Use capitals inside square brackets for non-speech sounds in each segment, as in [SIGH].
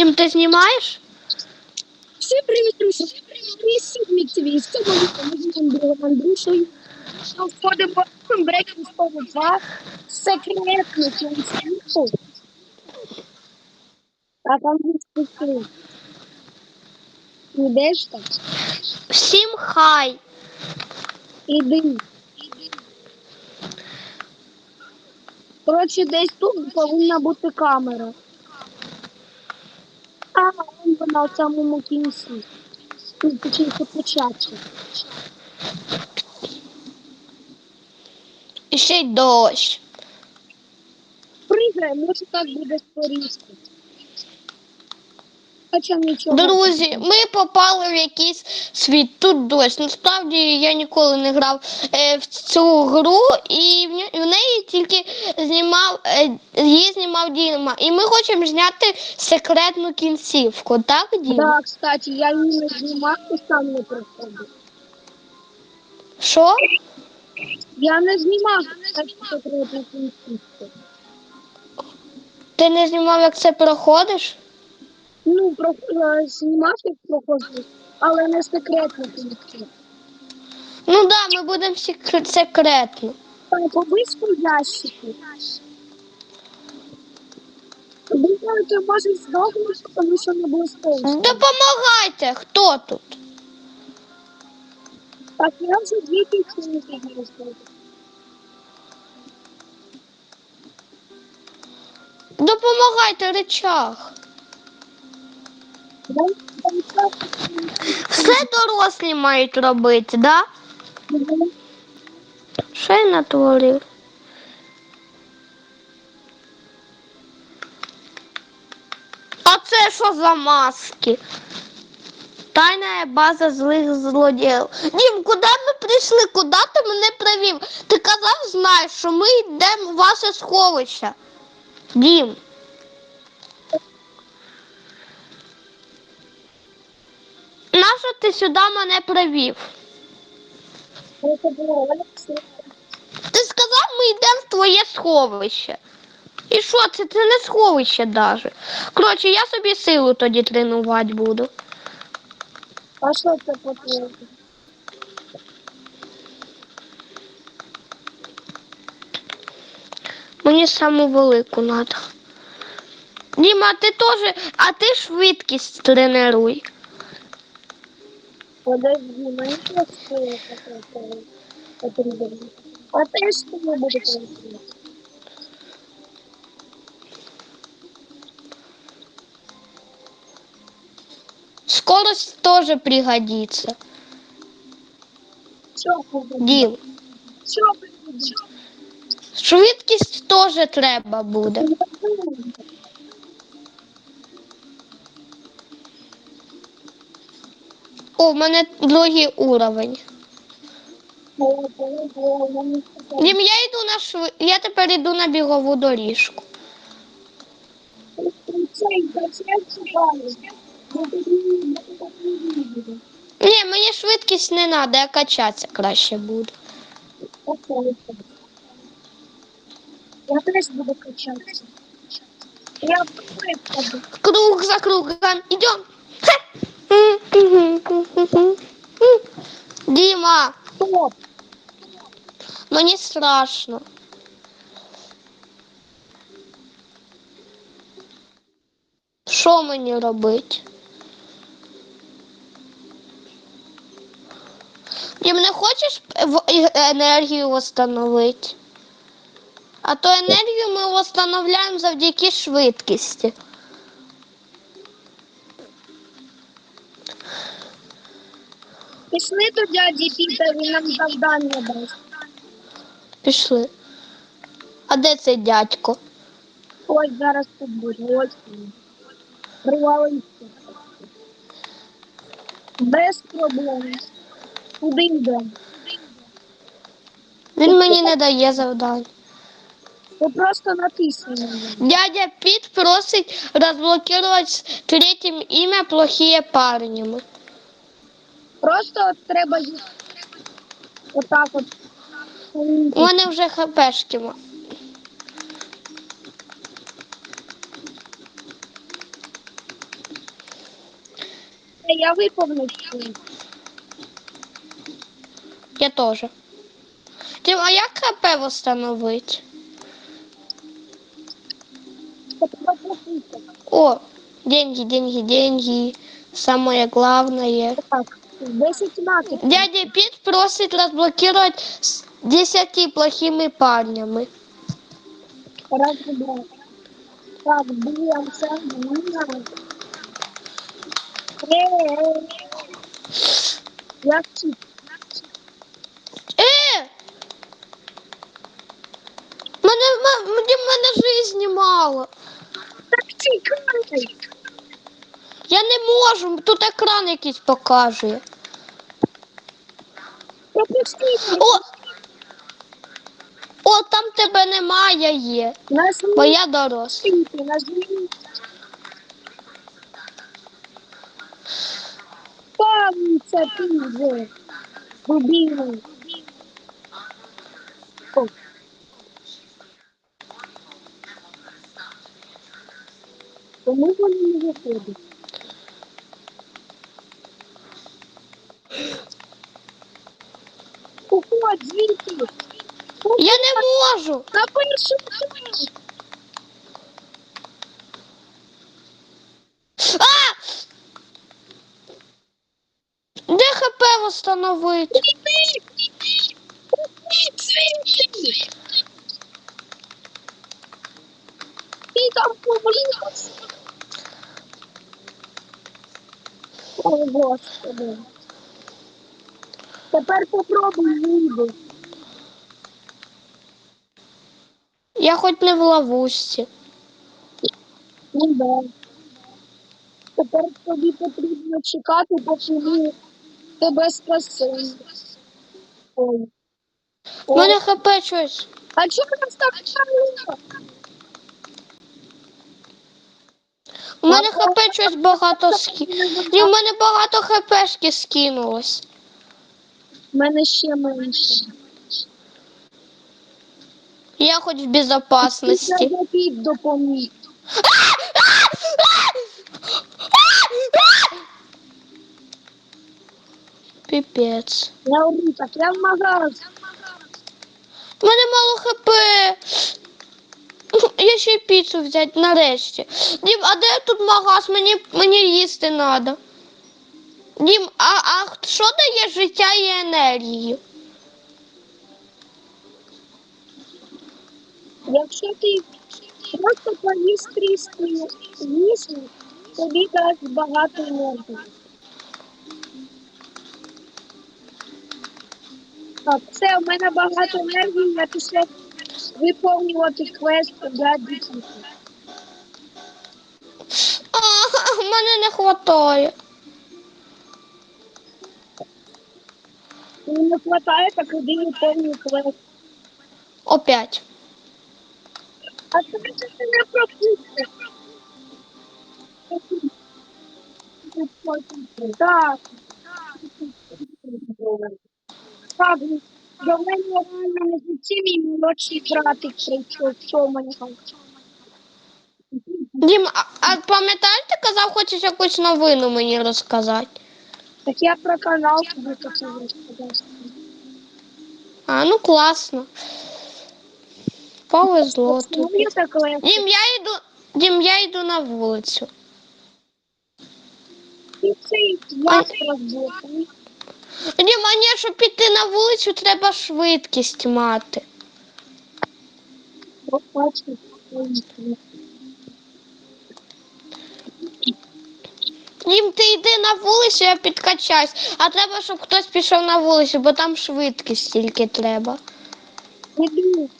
Тім, ти знімаєш? Всім привіт, друзі. Привіт, міксові. Сьогодні ми моїм другом Андрюшею входимо в Breaking Squad 2 секретну кінцівку. А там спустили. Ідеш там? Всім хай. Іди. Коротше, десь тут повинна бути камера. А, вон вона в самому кінці. Тут починку початку. І ще й дощ. Пригай, може так буде скоріше. Хоча нічого. Друзі, ми попали в якийсь світ. Тут дощ. Насправді я ніколи не грав е, в цю гру, і в, в неї тільки знімав е, її знімав Діма. І ми хочемо зняти секретну кінцівку, так, Діма? Да, кстати, я її не знімав і сам не приходив. Що? Я не знімав так секретну кінцівку. Ти не знімав, як це проходиш? Ну, про, е, знімав як проходив, але не секретну кінцівку. Ну так, да, ми будемо секр- секретно. Там побиску ящики. Думаю, ти можеш здохнути, тому що не близько. Допомагайте, хто тут? Так, я вже дві тисячі не знаю. Допомагайте речах. Все дорослі мають робити, да? Що я натворив? А це що за маски? Тайна база злих злодіїв. Дім, куди ми прийшли? Куди ти мене привів? Ти казав, знаєш, що ми йдемо в ваше сховище. Дім. Нащо ти сюди мене привів? Ти сказав, ми йдемо в твоє сховище. І що це? Це не сховище даже. Коротше, я собі силу тоді тренувати буду. А що це по-твоєму? Мені саму велику треба. Діма, ти теж, а ти швидкість тренуй. Подожди, щось сила потрібна. А ти що не буде працювати? Скорость? Дім, Що буде? швидкість теж треба буде. В мене другий уровень. Дім, я йду на шви... Я тепер йду на бігову доріжку. Ні, мені швидкість не треба, я качатися краще буду. Я теж буду качатися. Я. Круг за кругом. Идем. Дима, Стоп. мені страшно. Що мені робити? Дім, не хочеш енергію встановити? А то енергію ми встановляємо завдяки швидкості. Пішли до дяді Піта, він нам завдання дасть. Пішли. А де цей дядько? Ось зараз тут буде. Ось він. Привалився. Без проблем. Куди йдемо? Він мені не дає завдань. Ви просто натисни на нього. Дядя Пит просить разблокировать третьим имя плохие парни. Просто от треба їх отак от. У мене вже хпшки. я виповнив свій. Я теж. Дім, а як ХП встановити? О, деньги, деньги, деньги. Самое главное. Так, 10 маток. Дядя Пит просит разблокировать с 10 плохими парнями. Розбирати. Так, блін, це не Е, Як? Е! Мене, в мене жизни мало. Так тікай. Я не можу, тут екран якийсь показує. О! О, там тебе немає є, бо я дорослий. Там ти вже. Дубіну. О. Тому вони не виходять. Уходь звідти. Я не можу. На перший А! Де ХП встановити? Ти там поблизь. О, Господи. Тепер попробуй вийди. Я хоч не в ловушці. Ну да. Тепер тобі потрібно чекати, поки тебе спасемо. Ой. У мене ХП щось. А чому нас так стало? У мене ХП щось багато ски. Ні, у мене багато ХПшки скинулось. У мене ще менше. Я хоч в безопасності. Це Давід допоміг. Піпець. Я говорю, так я в магаз. У мене мало ХП. Я ще й піцу взяти нарешті. Дім, а де тут магаз? Мені, мені їсти треба. Дім, а, а що дає життя і енергію? Якщо ти просто поїсть трішки їжі, тобі дасть багато енергії. Так, все, у мене багато енергії, я пішла виповнювати квест для дітей. А, в мене не вистачає. Мені не вистачає, так іди виповнюй квест. Опять. А це ти не пропустиш. Так. Так, до мене реально не житті мій молодший братик прийшов, що мені. Дім, а, а пам'ятаєш, ти казав, хочеш якусь новину мені розказати? Так я про канал тобі хотів розказати. А, ну класно. Повезло Ну, тобі. Дім, я йду. Дім, я йду на вулицю. Вас. Дім, а ні, щоб піти на вулицю, треба швидкість мати. Бачите, Дім, ти йди на вулицю, я підкачаюсь. А треба, щоб хтось пішов на вулицю, бо там швидкість тільки треба. Іду.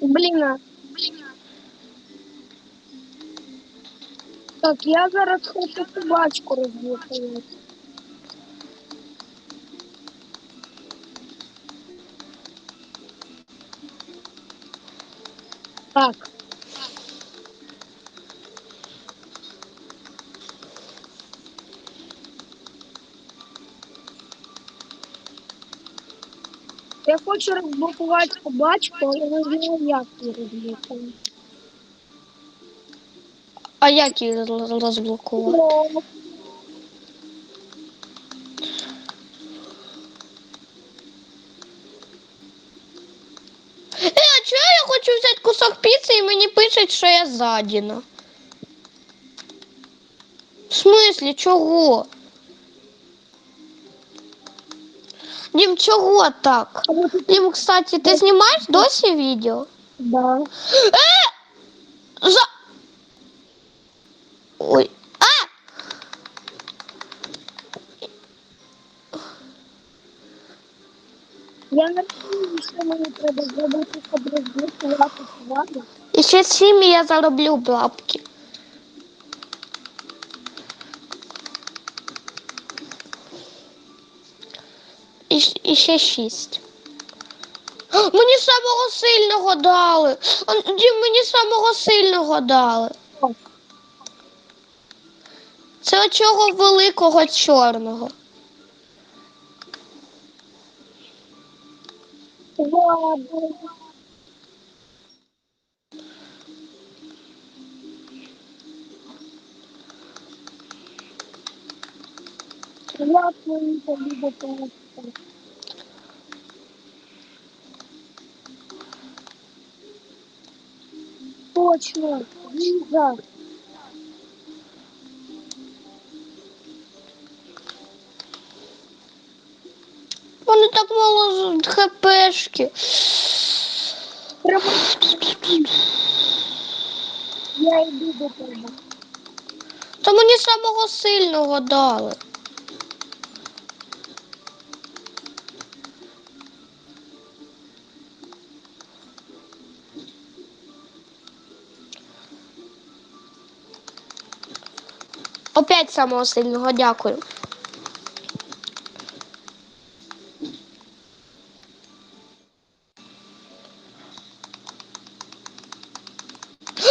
Блін. Так, я зараз хочу собачку розбухати. Так. Я хочу розблокувати собачку, але не знаю, як її розблокувати. А як роз- розблокувати? Пишуть, що я ззадіна? В смислі, чого? Дім, чого так? Дім, кстати, ти знімаєш досі відео? да. За... Ой. А! Я не розумію, що мені треба зробити, щоб розблокувати владу. І ще сім я зароблю бабки. І, ще шість. Мені самого сильного дали. Дім, мені самого сильного дали. Це оцього великого чорного. Владу. Як мені тобі допомогти? Точно, віза. Вони так мало хпшки. Треба. Я йду до тебе. Та мені самого сильного дали. Опять самого сильного, дякую.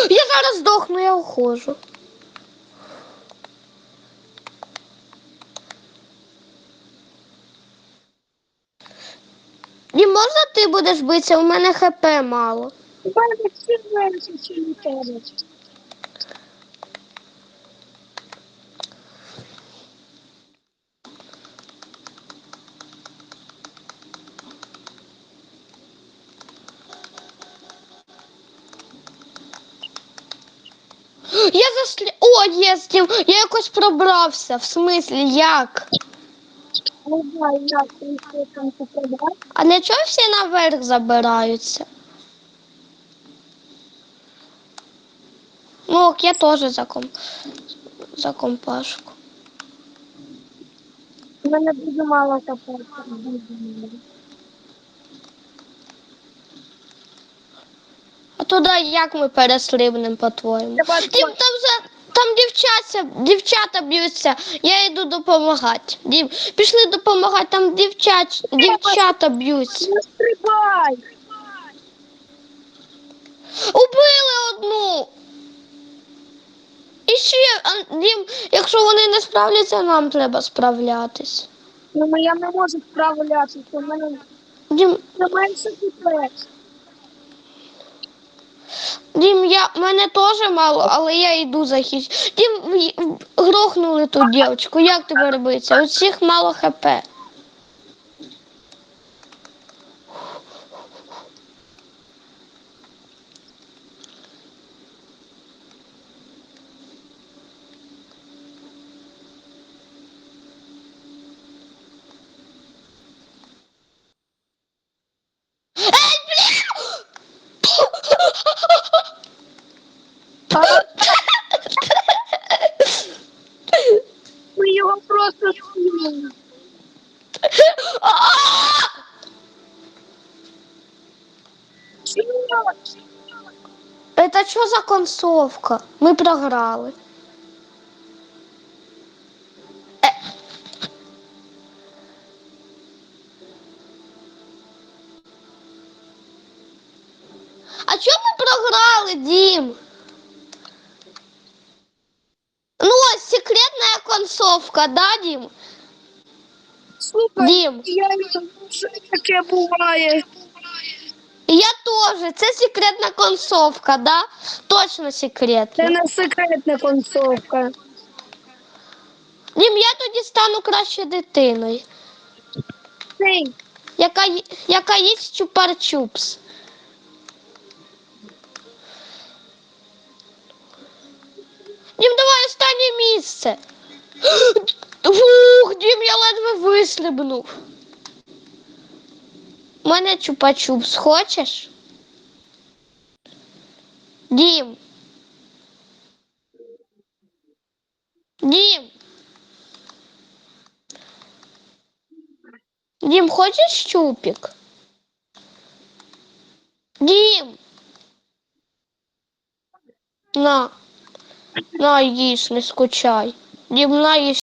Я зараз здохну, я ухожу. І можна ти будеш битися? У мене хп мало. У мене всі менше, ніж у тебе. Я заслі... О, є. Я якось пробрався. В смислі, як? Не знаю, як ти там попадав. А для чого всі наверх забираються? Ну, ок, я теж за, ком... за компашку. У мене дуже мало капець. А туди як ми перестрибнемо, по-твоєму? Дім, там за там дівчата, дівчата б'ються. Я йду допомагати. Дім, пішли допомагати, там дівчат, дівчата б'ються. Стрибай! Убили одну. І ще, Дім, якщо вони не справляться, нам треба справлятись. Ну, я не можу справлятися, у мене Дім, не менше капець. Дім, я мене теж мало, але я йду захищати. Дім, в- в- грохнули ту дівчинку. Як тебе робиться? У всіх мало хп. Это что за концовка? Мы програли. Е. А чому ми програли, Дім? Ну, секретная концовка, да, Дім? Слухай, Дім. я не знаю, що таке буває. Я теж. Це секретна концовка, да? Точно Це не секретна концовка. Дім, я тоді стану краще дитиною, Цей, яка, ї- яка їсть чупар-чупс. Дім, давай останнє місце. [GASPS] Ух, Дім, я ледве вислибнув. У мене чупа-чупс, хочеш? Дім. Дім. Дім, хочеш чупик? Дім. На. На, їж, не скучай. Дім, на, їж